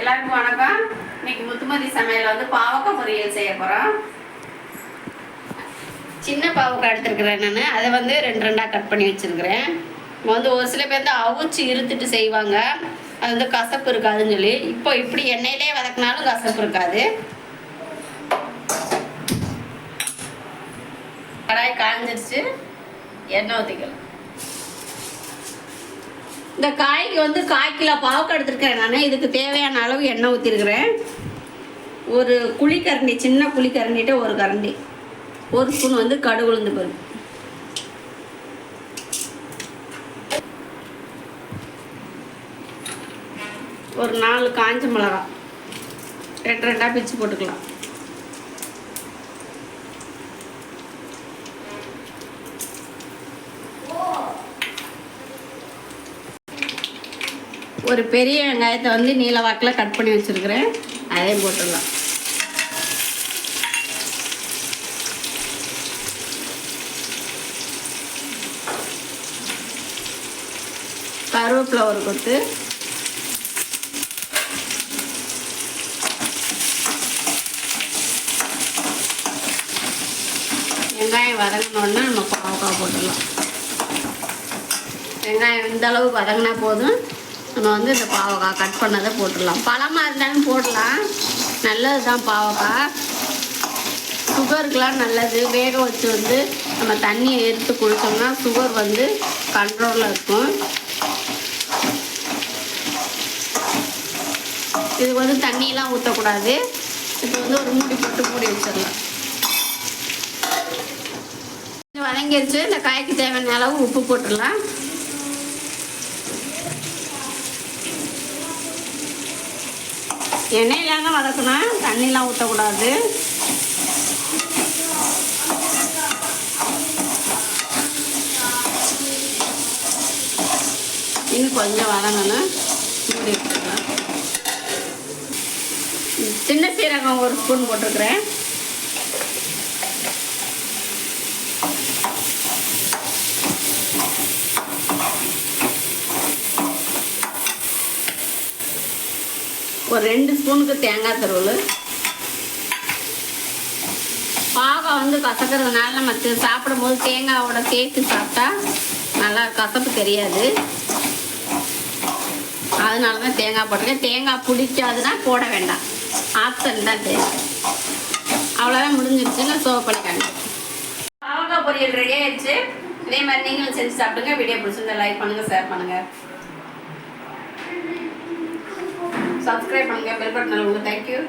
எல்லாருக்கும் வணக்கம். இன்னைக்கு முத்துமதி சமையல் வந்து பாவக்காய் பொரியல் செய்ய போகிறோம் சின்ன பாவக்காய் எடுத்துருக்குறேன் நான். அதை வந்து ரெண்டு ரெண்டாக கட் பண்ணி வச்சுருக்கிறேன். வந்து ஒரு சில பேர் வந்து அவிச்சு இருத்துட்டு செய்வாங்க. அது வந்து கசப்பு இருக்காதுன்னு சொல்லி. இப்போ இப்படி எண்ணெயிலே வதக்கினாலும் கசப்பு இருக்காது. கடாய் காய்ஞ்சிருச்சு எண்ணெய் ஊற்றிக்கலாம் இந்த காய்க்கு வந்து காய் கிலோ பாவக்காய் எடுத்துருக்கேன் நான். இதுக்கு தேவையான அளவு எண்ணெய் ஊற்றிருக்கிறேன் ஒரு குழிக்கரண்டி சின்ன குழிக்கரண்டிட்ட ஒரு கரண்டி. ஒரு ஸ்பூன் வந்து கடுகு உளுந்து பருப்பு. ஒரு நாலு காஞ்ச மிளகாய் ரெண்டு ரெண்டாக பிச்சு போட்டுக்கலாம். ஒரு பெரிய வெங்காயத்தை வந்து நீல வாக்கில் கட் பண்ணி வச்சுருக்கிறேன். அதையும் போட்டுடலாம். கருவேப்பிலை ஒரு கொத்து. வெங்காயம் வதங்கினோன்னா நம்ம பாவக்காய் போட்டுடலாம். வெங்காயம் இந்த அளவு வதங்கினா போதும். நம்ம வந்து இந்த பாவக்காய் கட் பண்ணதை போட்டுடலாம். பழமாக இருந்தாலும் போடலாம். நல்லது தான் பாவக்காய். சுகருக்கெலாம் நல்லது. வேக வச்சு வந்து நம்ம தண்ணியை எடுத்து குடித்தோம்னா சுகர் வந்து கண்ட்ரோலில் இருக்கும். இது வந்து தண்ணியெலாம் ஊற்றக்கூடாது இப்போ வந்து ஒரு மூடி போட்டு மூடி வச்சிடலாம். இது வதங்கிருச்சு. இந்த காய்க்கு தேவையான அளவு உப்பு போட்டுடலாம். எண்ணெயில் தான் வதக்கணும் தண்ணிலாம் ஊற்றக்கூடாது இன்னும் கொஞ்சம் வதங்கணும். மூடி சின்ன சீரகம் ஒரு ஸ்பூன் போட்டிருக்கிறேன். ஒரு ரெண்டு ஸ்பூனுக்கு தேங்காய் துருவல். பாவை வந்து கசக்கிறதுனால நம்ம சாப்பிடும்போது தேங்காவோட சேர்த்து சாப்பிட்டா நல்லா கசப்பு தெரியாது. அதனால தான் தேங்காய் போட்டிருக்கேன். தேங்காய் பிடிக்காதுன்னா போட வேண்டாம். ஆப்ஷன் தான் தேவை அவ்வளோதான் முடிஞ்சிருச்சுன்னா சோப் பண்ணிக்காங்க பாவக்காய் பொரியல் ரெடி ஆயிடுச்சு இதே மாதிரி நீங்களும் செஞ்சு சாப்பிடுங்க. வீடியோ பிடிச்சிருந்தா லைக் பண்ணுங்க ஷேர் பண்ணுங்க. சப்ஸ்கிரைப் பண்ணுங்க பெல் பட்டன் உங்களுக்கு தேங்க்யூ